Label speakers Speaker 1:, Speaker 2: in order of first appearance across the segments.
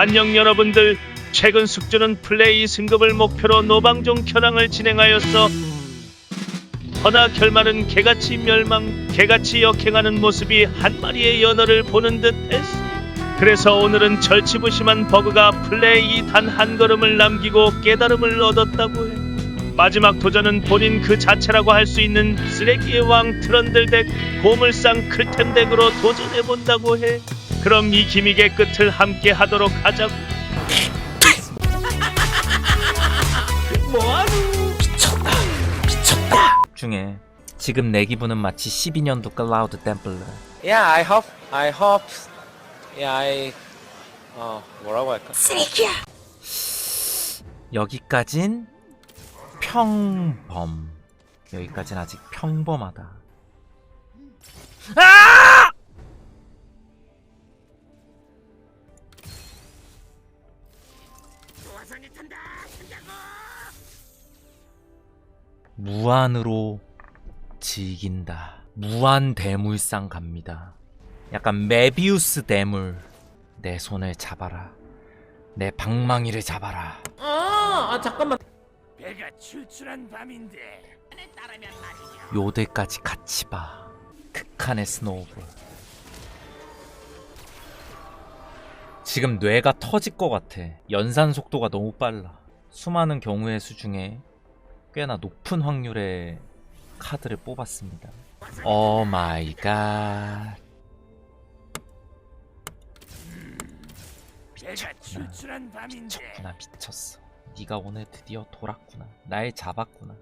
Speaker 1: 안녕 여러분들. 최근 숙주는 플레이 승급을 목표로 노방종 현황을 진행하였어. 허나 결말은 개같이 멸망, 개같이 역행하는 모습이 한 마리의 연어를 보는 듯 했어. 그래서 오늘은 절치부심한 버그가 플레이 단 한 걸음을 남기고 깨달음을 얻었다고 해. 마지막 도전은 본인 그 자체라고 할 수 있는 쓰레기의 왕 트런들 덱 보물상 클템 덱으로 도전해 본다고 해. 그럼 이 기믹의 끝을 함께 하도록 하자고.
Speaker 2: 중에 지금 내 기분은 마치 12년도 클라우드 댐플러.
Speaker 3: Yeah, I hope, I hope, yeah, I, 어, 뭐라고 할까?
Speaker 2: 여기까진 평범. 여기까진 아직 평범하다. 아! 무한으로 즐긴다 무한 대물상 갑니다 약간 메비우스 대물 내 손을 잡아라 내 방망이를 잡아라
Speaker 1: 배가 출출한 밤인데.
Speaker 2: 요들까지 같이 봐. 극한의 스노우볼. 지금 뇌가 터질 것 같아. 연산 속도가 너무 빨라. 수많은 경우의 수 중에 꽤나 높은 확률의 카드를 뽑았습니다. 오 마이 갓.
Speaker 1: 밤인데.
Speaker 2: 미쳤구나 미쳤어. 네가 오늘 드디어 돌았구나. 날 잡았구나.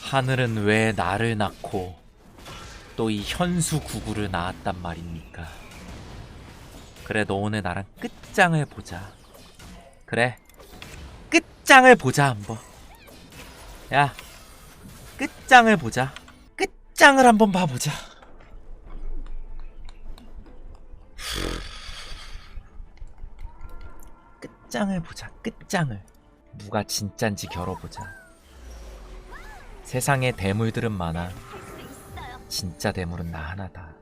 Speaker 2: 하늘은 왜 나를 낳고 또 이 현수 구구를 낳았단 말입니까? 그래 너 오늘 나랑 끝장을 보자. 그래 끝장을 보자 한번. 야 끝장을 보자. 끝장을 한번 봐보자. 끝장을 보자. 끝장을. 누가 진짠지 겨뤄보자. 세상에 대물들은 많아. 진짜 대물은 나 하나다.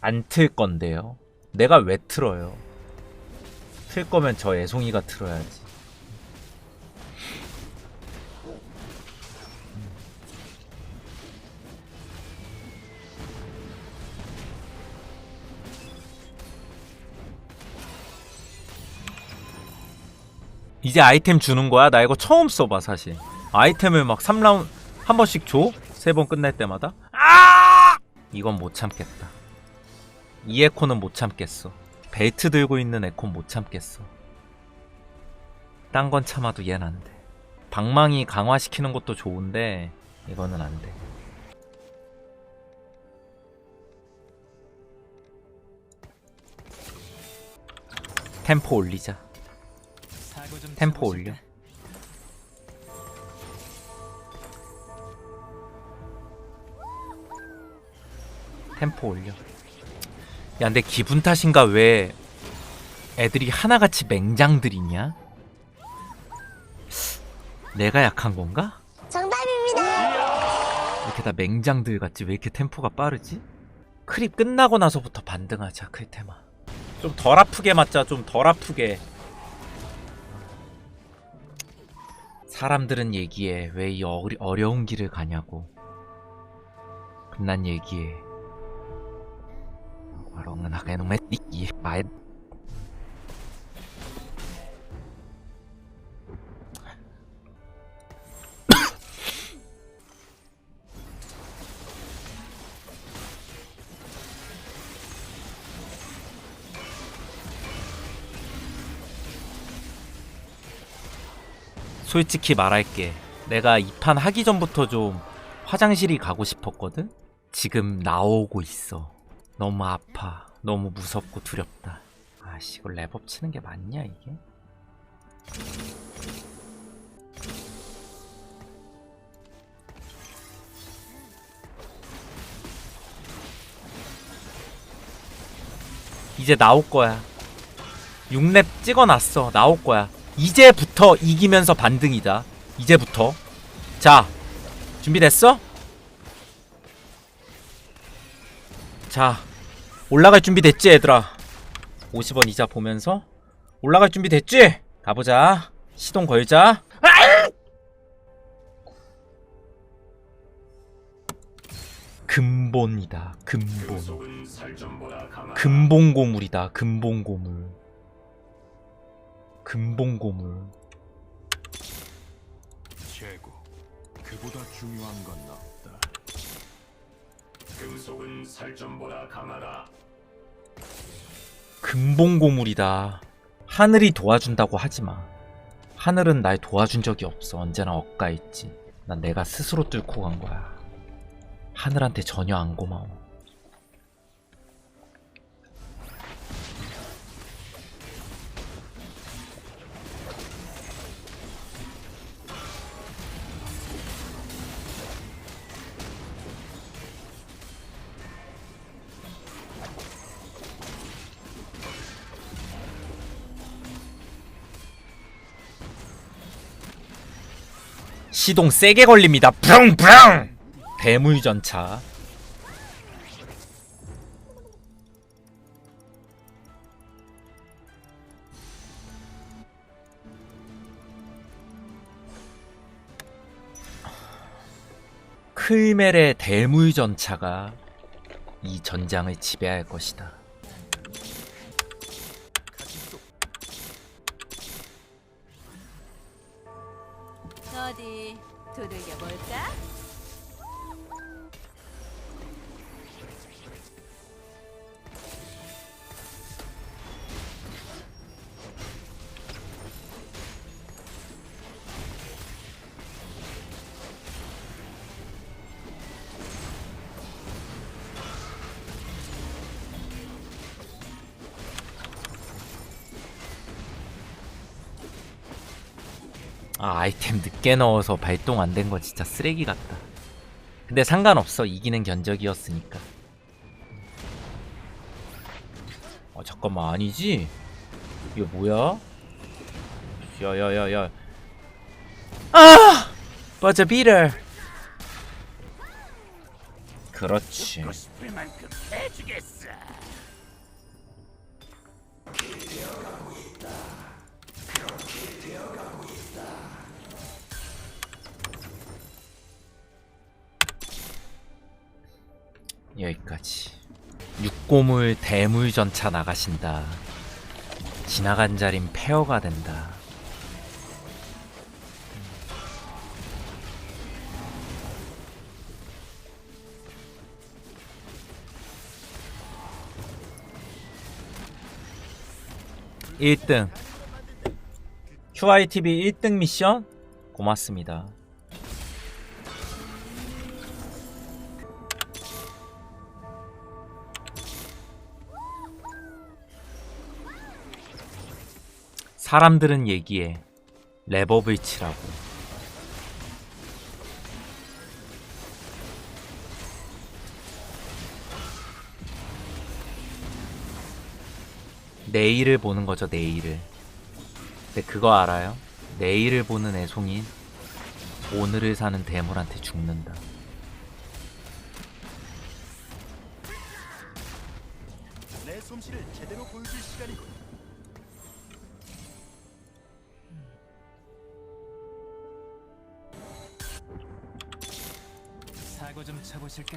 Speaker 2: 안 틀 건데요. 내가 왜 틀어요? 틀 거면 저 애송이가 틀어야지. 이제 아이템 주는 거야? 나 이거 처음 써봐 사실 아이템을 막 3라운 한 번씩 줘? 세 번 끝날 때마다? 아! 이건 못 참겠다. 이 에코는 못 참겠어. 벨트 들고 있는 에코는 못 참겠어. 딴 건 참아도 얘는 안돼. 방망이 강화시키는 것도 좋은데 이거는 안 돼. 템포 올리자. 템포 올려. 템포 올려. 야, 근데 기분 탓인가 왜 애들이 하나같이 맹장들이냐? 내가 약한 건가? 정답입니다. 이렇게 다 맹장들 같지? 왜 이렇게 템포가 빠르지? 크립 끝나고 나서부터 반등하자, 클테마. 좀 덜 아프게 맞자, 좀 덜 아프게. 사람들은 얘기해 왜 이 어려운 길을 가냐고 그럼 난 얘기해 놈의 띠기 말 솔직히 말할게. 내가 이 판 하기 전부터 좀 화장실이 가고 싶었거든? 지금 나오고 있어. 너무 아파. 너무 무섭고 두렵다. 아씨, 이걸 랩업 치는 게 맞냐, 이게? 이제 나올 거야. 6렙 찍어놨어. 나올 거야. 이제부터 이기면서 반등이다. 이제부터. 자, 준비됐어? 자, 올라갈 준비 됐지, 얘들아? 50원 이자 보면서 올라갈 준비 됐지? 가보자. 시동 걸자. 근본이다. 근본. 근본 고물이다. 근본 고물. 근본 고물.
Speaker 4: 최고. 그보다 중요한 건 없다. 금속은 살점보다 강하다.
Speaker 2: 근본 고물이다. 하늘이 도와준다고 하지 마. 하늘은 날 도와준 적이 없어. 언제나 엇가 있지. 난 내가 스스로 뚫고 간 거야. 하늘한테 전혀 안 고마워. 시동 세게 걸립니다. 붕붕! 대물전차. 클멜의 대물전차가 이 전장을 지배할 것이다.
Speaker 5: 어디
Speaker 2: 아 아이템 늦게 넣어서 발동 안된거 진짜 쓰레기 같다. 근데 상관없어 이기는 견적이었으니까. 어 잠깐만 아니지? 이거 뭐야? 야야야야. 아! 버저 비를. 그렇지. 여기까지. 육고물 대물 전차 나가신다. 지나간 자린 폐허가 된다. 일등 QITV 1등 미션 고맙습니다. 사람들은 얘기해. 레버블 치라고. 내일을 보는 거죠, 내일을. 근데 그거 알아요? 내일을 보는 애송이 오늘을 사는 대물한테 죽는다.
Speaker 4: 내 솜씨를 제대로 보여줄 시간이군. 사고 좀 쳐보실까?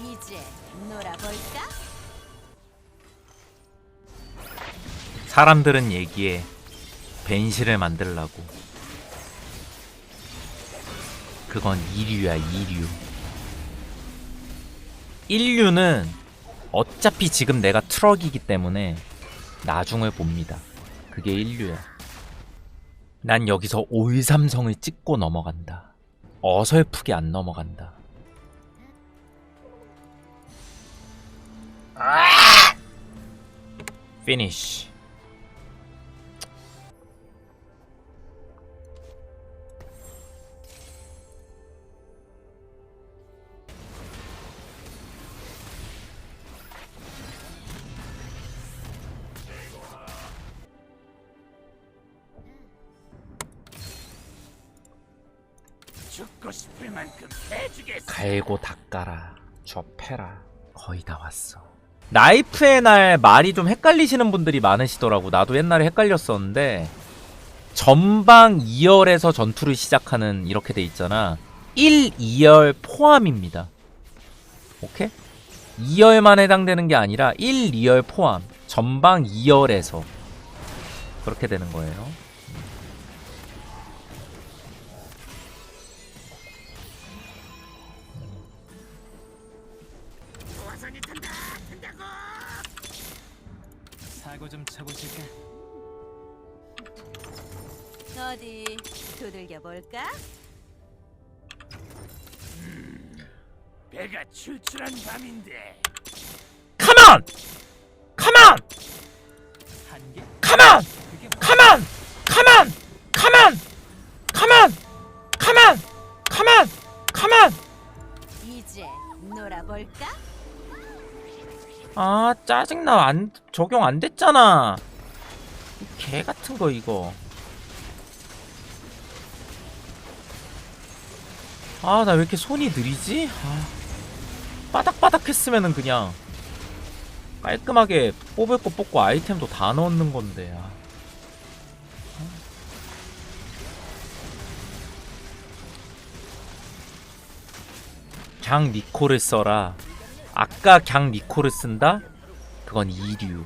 Speaker 5: 이제 놀아볼까?
Speaker 2: 사람들은 얘기해. 벤시를 만들라고. 그건 이류야, 이류. 인류는 어차피 지금 내가 트럭이기 때문에 나중을 봅니다. 그게 인류야. 난 여기서 올삼성을 찍고 넘어간다. 어설프게 안 넘어간다. 피니쉬.
Speaker 4: 죽고 싶을 만큼 해주겠어.
Speaker 2: 갈고 닦아라 접해라. 거의 다 왔어. 나이프의 날 말이 좀 헷갈리시는 분들이 많으시더라고. 나도 옛날에 헷갈렸었는데 전방 2열에서 전투를 시작하는 이렇게 돼 있잖아. 1, 2열 포함입니다. 오케이? 2열만 해당되는 게 아니라 1, 2열 포함. 전방 2열에서 그렇게 되는 거예요
Speaker 4: 사고 좀 쳐보실까?
Speaker 5: 어디 두들겨 볼까?
Speaker 4: 배가 출출한 밤인데
Speaker 2: 컴온! 컴온!
Speaker 4: 한 개?
Speaker 2: 컴온!
Speaker 5: 아
Speaker 2: 짜증나 안 적용 안 됐잖아 이개 같은 거 이거 아 나 왜 이렇게 손이 느리지? 아, 바닥바닥 했으면은 그냥 깔끔하게 뽑을 거 뽑고 아이템도 다 넣는 건데 아. 강 니코를 써라 아까 강 니코를 쓴다? 그건 이류?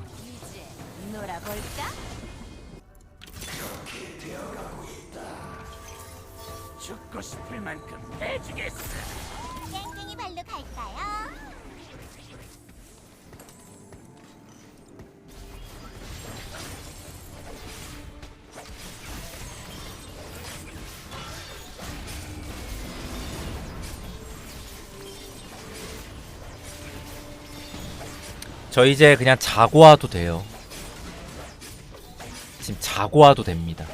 Speaker 4: 죽고 싶을 만큼 해주겠어.
Speaker 5: 땡땡이 발로 갈까요?
Speaker 2: 저 이제 그냥 자고 와도 돼요. 지금 자고 와도 됩니다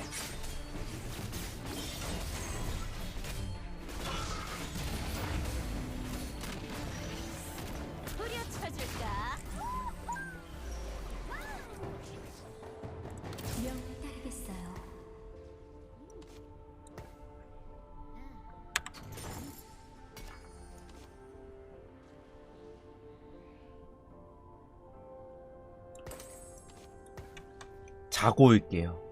Speaker 2: 자고 올게요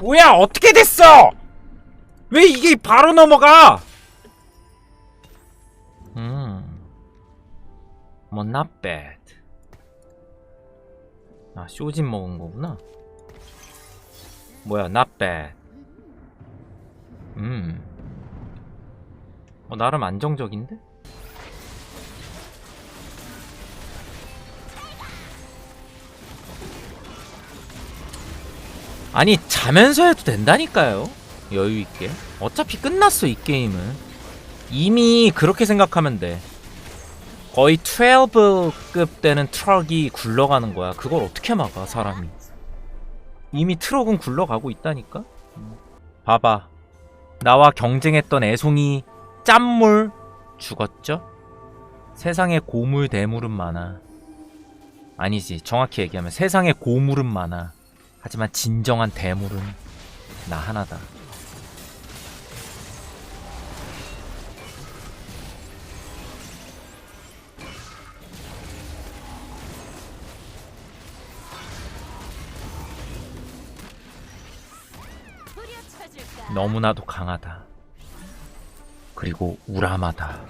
Speaker 2: 뭐야 어떻게 됐어? 왜 이게 바로 넘어가? 음뭐 not bad. 아 쇼진 먹은 거구나. 뭐야 not bad. 음. 어, 나름 안정적인데? 아니 자면서 해도 된다니까요. 여유있게. 어차피 끝났어 이 게임은. 이미 그렇게 생각하면 돼. 거의 12급 되는 트럭이 굴러가는 거야. 그걸 어떻게 막아 사람이? 이미 트럭은 굴러가고 있다니까? 음. 봐봐. 나와 경쟁했던 애송이 짠물 죽었죠? 세상에 고물 대물은 많아. 아니지. 정확히 얘기하면 세상에 고물은 많아 하지만 진정한 대물은 나 하나다. 너무나도 강하다. 그리고 우람하다.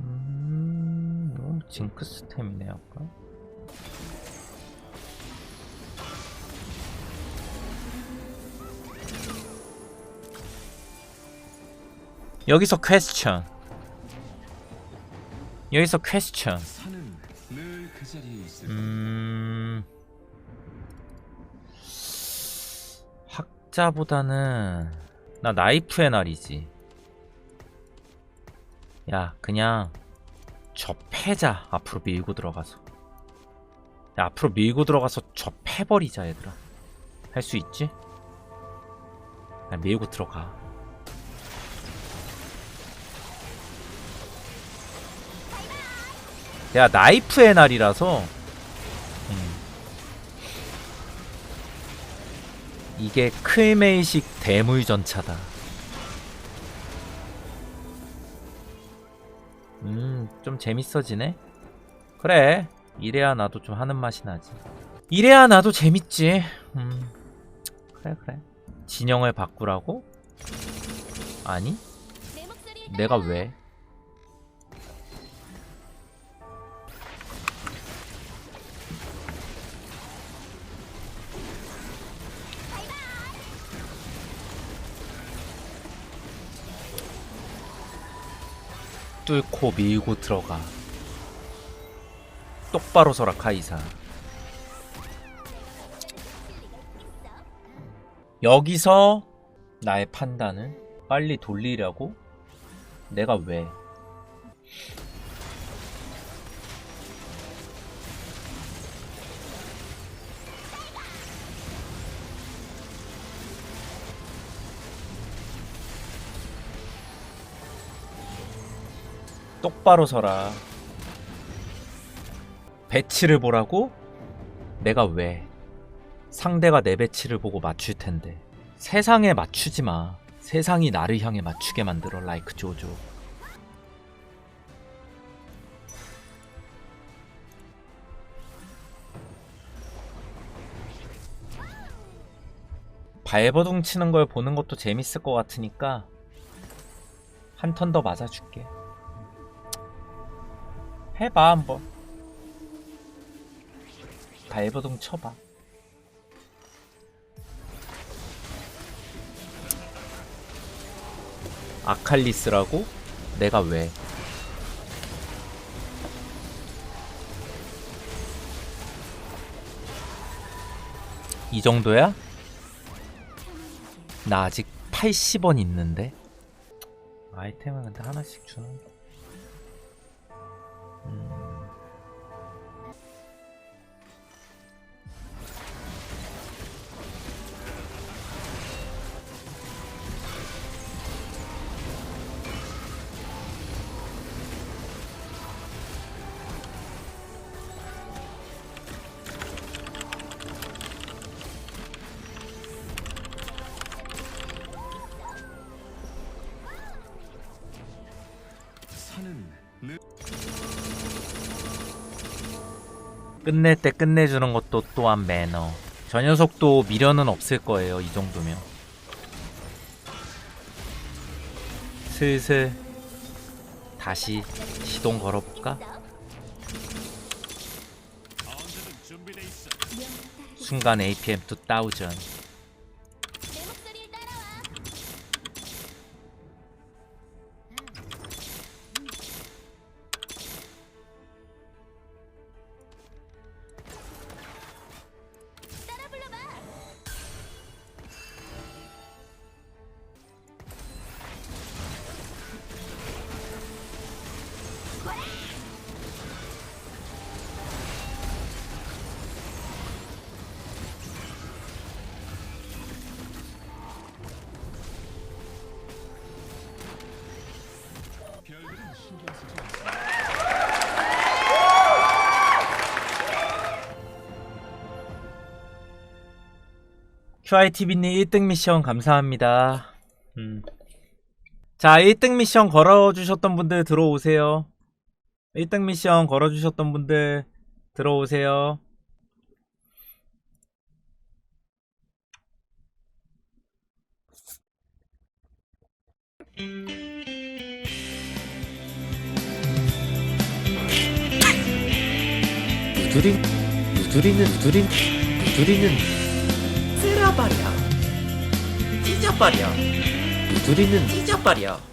Speaker 2: 음, 이건 징크스템이네 아까. 여기서 퀘스천. 여기서 퀘스천.
Speaker 4: 산은
Speaker 2: 음... 학자보다는 나 나이프의 날이지. 야, 그냥 저 패자 앞으로 밀고 들어가서. 야, 앞으로 밀고 들어가서 저 패버리자 얘들아. 할 수 있지? 야, 밀고 들어가. 야, 나이프의 날이라서 음. 이게 클메이식 대물전차다. 음, 좀 재밌어지네? 그래. 이래야 나도 좀 하는 맛이 나지. 이래야 나도 재밌지. 음. 그래, 그래. 진영을 바꾸라고? 아니, 내가. 왜? 뚫고 밀고 들어가. 똑바로 서라 카이사. 여기서 나의 판단을 빨리 돌리려고 내가 왜? 똑바로 서라. 배치를 보라고? 내가 왜? 상대가 내 배치를 보고 맞출 텐데. 세상에 맞추지 마. 세상이 나를 향해 맞추게 만들어 라이크 조조. 발버둥 치는 걸 보는 것도 재밌을 것 같으니까 한 턴 더 맞아줄게. 해봐 한번. 발버둥 쳐봐. 아칼리스라고? 내가 왜? 이 정도야? 나 아직 80원 있는데? 아이템은 근데 하나씩 주는 음. 끝낼 때 끝내주는 것도 또한 매너. 저 녀석도 미련은 없을 거예요, 이 정도면. 슬슬 다시 시동 걸어볼까? 순간 APM 2000. QITV님 1등 미션 감사합니다. 음. 자, 1등 미션 걸어주셨던 분들 들어오세요. 1등 미션 걸어주셨던 분들 들어오세요. 누드린, 누드리는, 누드린, 누드리는 쓸어버려. 찢어버려. 누드리는 찢어버려